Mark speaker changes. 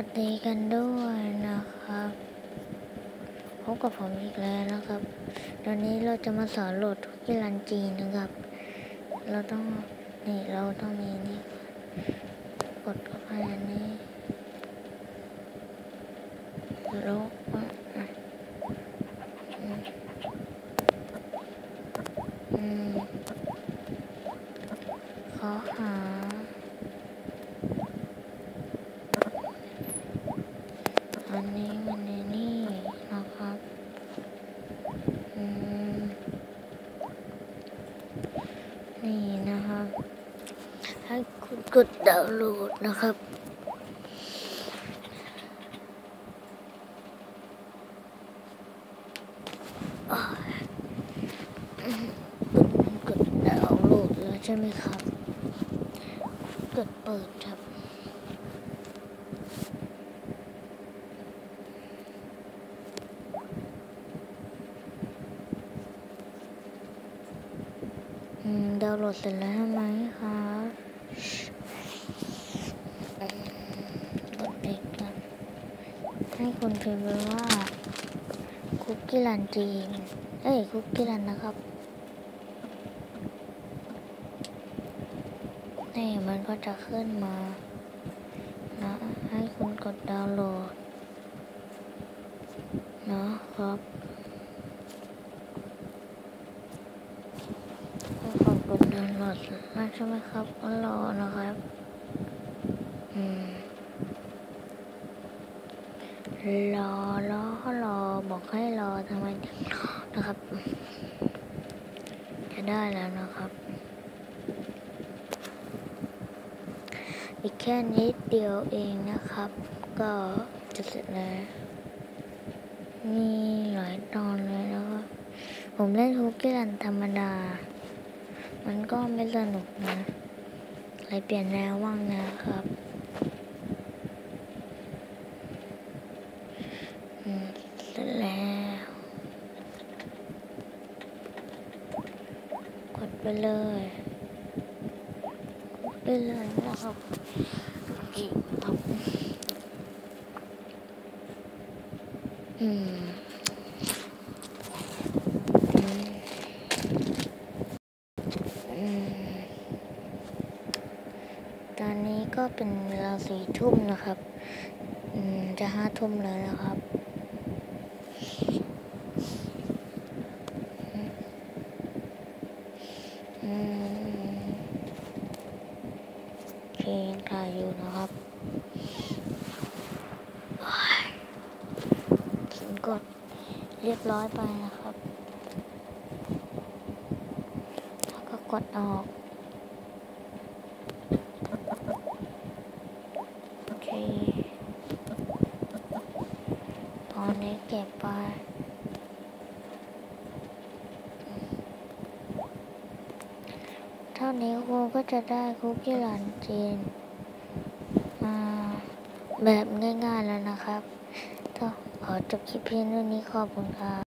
Speaker 1: วัสดีกันด้วยนะครับพบกับผมอีกแล้วนะครับตอนนี้เราจะมาสอนโหลดทุกกีรันจีนนะครับ เราต้องนี่เราต้องมีนี่กดเข้าไปอันนี้ลบอะอะอืมอืมขอหา อันนี้มันในนี่นะครับ อืม นี่นะครับ ให้คุณกดดาวน์โหลดนะครับคุณกดดาวน์โหลดแล้วใช่ไหมครับ กดเปิดครับ ดาวน์โหลดเสร็จแล้วใช่ไหมครับกดเด็กกันให้คุณพิมพ์ไปว่า คุกกี้รันจีน เอ้ย คุกกี้รันนะครับนี่มันก็จะขึ้นมานะให้คุณกดดาวน์โหลดนะครับ ให้ขอบคุณดาวน์โหลดมากใช่ไหมครับก็รอนะครับ อืมรอรอรอบอกให้รอทำไมถึงรอนะครับ จะได้แล้วนะครับ อีกแค่นิดเดียวเองนะครับ ก็จะเสร็จแล้วมีหลายตอนเลยนะครับ ผมเล่นคุกกี้รันธรรมดา มันก็ไม่สนุกนะเลยเปลี่ยนแนวว่างนะครับเสร็จแล้วกดไปเลยไปเลยนะครับอีกครับอืมอืม อืม ตอนนี้ก็เป็นเวลาสี่ทุ่มนะครับจะห้าทุ่มแล้วนะครับ อืมเพลงถ่ายอยู่นะครับโอ้นกดเรียบร้อยไปนะครับ แล้วก็กดออก โอเค ต อนนี้เก็บไปเท่านี้ครูก็จะได้คุกกี้หลานจีนมาแบบง่ายๆแล้วนะครับ ก็ขอจบคลิปเพียงเท่านี้ขอบคุณครับ